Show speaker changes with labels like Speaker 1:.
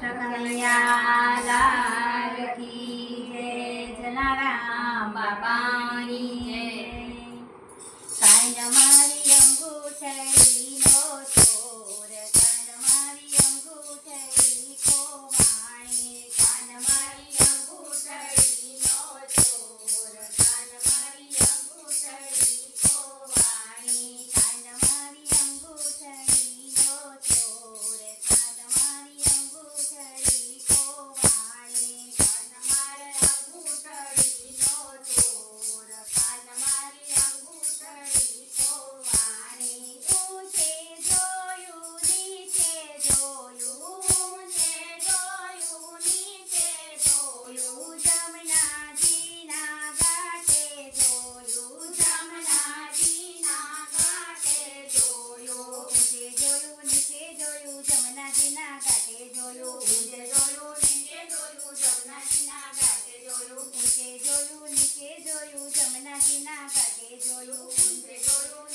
Speaker 1: કૃષ્ણ કનૈયા કે જોયું જમના કિના કાંઠે જોયું